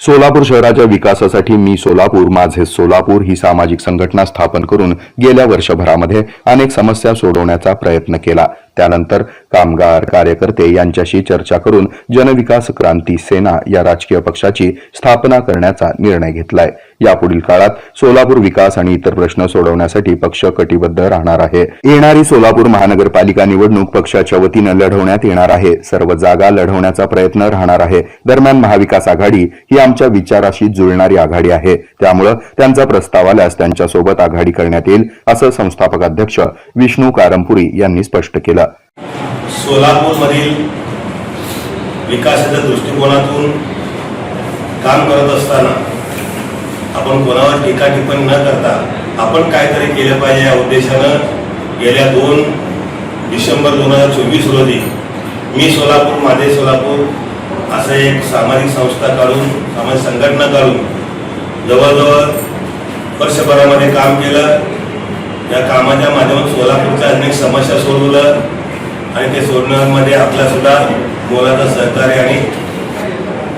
सोलापूर शहराच्या विकासासाठी मी सोलापूर माझे सोलापूर ही सामाजिक संघटना स्थापन करून गेल्या वर्षभरामध्ये अनेक समस्या सोडवण्याचा प्रयत्न केला. त्यानंतर कामगार कार्यकर्ते यांच्याशी चर्चा करून जनविकास क्रांती सेना या राजकीय पक्षाची स्थापना करण्याचा निर्णय घेतलाय. यापुढील काळात सोलापूर विकास आणि इतर प्रश्न सोडवण्यासाठी पक्ष कटिबद्ध राहणार आहे. येणारी सोलापूर महानगरपालिका निवडणूक पक्षाच्या वतीनं लढवण्यात येणार आहे. सर्व जागा लढवण्याचा प्रयत्न राहणार आहे. दरम्यान महाविकास आघाडी ही आमच्या विचाराशी जुळणारी आघाडी आहे. त्यामुळं त्यांचा प्रस्ताव आल्यास त्यांच्यासोबत आघाडी करण्यात येईल असं संस्थापक अध्यक्ष विष्णू कारंपुरी यांनी स्पष्ट केलं. सोलापूरमधील विकासाच्या दृष्टिकोनातून काम करत असताना आपण कोणावर टीका टिप्पणी न करता आपण काहीतरी केलं पाहिजे या उद्देशानं गेल्या दोन डिसेंबर दोन हजार चोवीस रोजी मी सोलापूर माझे सोलापूर असं एक सामाजिक संस्था काढून सामाजिक संघटना काढून जवळजवळ वर्षभरामध्ये काम केलं. या कामाच्या माध्यमातून सोलापूरच्या अनेक समस्या सोडवलं आणि ते सोडण्यामध्ये आपल्यासुद्धा मोलाचं सहकार्य आणि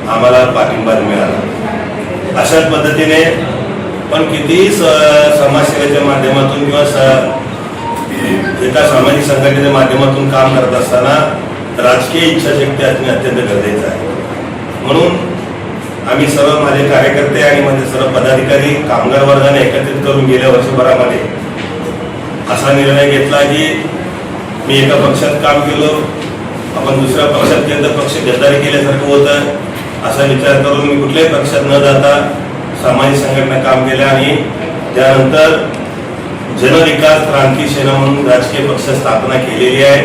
आम्हाला पाठिंबा मिळाला. अशाच पद्धतीने पण कितीही स समाजसेवेच्या माध्यमातून किंवा स एका सामाजिक संघटनेच्या माध्यमातून काम करत असताना राजकीय इच्छाशक्ती असणे अत्यंत गरजेचं आहे. म्हणून आम्ही सर्व माझे कार्यकर्ते आणि माझे सर्व पदाधिकारी कामगार वर्गाने एकत्रित करून गेल्या वर्षभरामध्ये असा निर्णय घेतला की मी एका पक्षात काम केलो आपण दुसऱ्या पक्षात गेलं तर पक्ष गद्दारी केल्यासारखं होतं. असा विचार करून मी कुठल्याही पक्षात न जाता सामाजिक संघटना काम केल्या आणि त्यानंतर जनविकास क्रांती सेना म्हणून राजकीय पक्ष स्थापना केलेली आहे.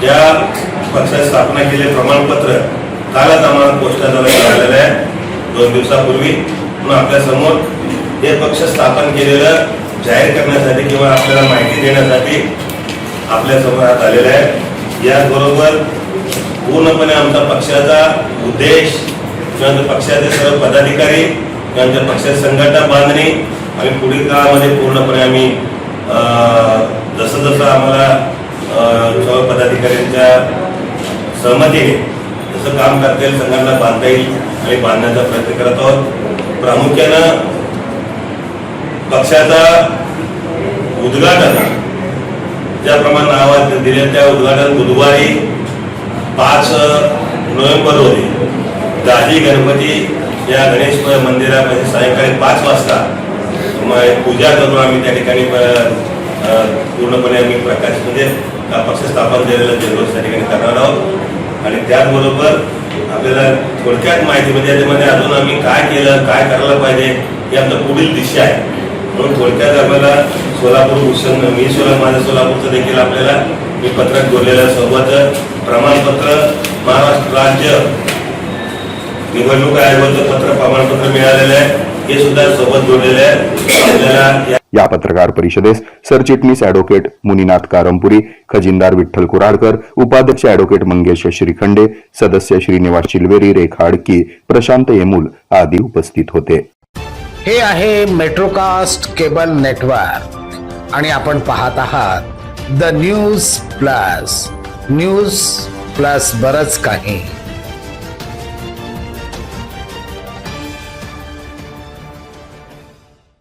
त्या पक्षात स्थापना केले प्रमाणपत्र कालच आम्हाला पोस्टाद्वारे मिळालेलं आहे. दोन दिवसापूर्वी. म्हणून आपल्यासमोर हे पक्ष स्थापन केलेलं जाहीर करण्यासाठी किंवा आपल्याला माहिती देण्यासाठी आपल्यासमोर हात आलेलं आहे. याचबरोबर पूर्णपणे आमचा पक्षाचा उद्देश त्यानंतर पक्षाचे सर्व पदाधिकारी त्यानंतर पक्षाचे संघटना बांधणी आम्ही पुढील काळामध्ये पूर्णपणे आम्ही अं, जसं जसं आम्हाला सर्व पदाधिकाऱ्यांच्या सहमतीने जसं काम करता येईल संघटना बांधता येईल आणि बांधण्याचा प्रयत्न करत आहोत. प्रामुख्यानं पक्षाचा उद्घाटन ज्याप्रमाणे नावात दिले त्या उद्घाटन बुधवारी पाच नोव्हेंबर रोजी. दाजी गणपती या गणेश मंदिरामध्ये सायंकाळी पाच वाजता मग पूजा करून आम्ही त्या ठिकाणी पूर्णपणे आम्ही प्रकाश म्हणजे पक्ष स्थापन केलेला जल्लोष त्या ठिकाणी करणार आहोत. आणि त्याचबरोबर आपल्याला थोडक्यात माहिती म्हणजे याच्यामध्ये अजून आम्ही काय केलं काय करायला पाहिजे ही आमचं पुढील दिशा आहे. म्हणून थोडक्यात आपल्याला सोलापूर भूषण मी सोला माझ्या सोलापूरचं देखील आपल्याला मी पत्रक बोललेलं सोबत प्रमाणपत्र महाराष्ट्र राज्य निवडणूक आयोगाचं पत्र प्रमाणपत्र मिळालेलं आहे. हे सुद्धा सोबत जोडलेलं आहे. आपल्याला या या पत्रकार परिषदेस सरचिटणीस ॲडव्होकेट मुनीनाथ कारंपुरी खजिनदार विठ्ठल कुराडकर उपाध्यक्ष ॲडव्होकेट मंगेश श्रीखंडे सदस्य श्रीनिवास चिलवेरी रेखा अडकी प्रशांत येमूल आदी उपस्थित होते. हे आहे मेट्रोकास्ट केबल नेटवर्क. आणि आपण पाहत आहात the news plus. News plus बरच काही.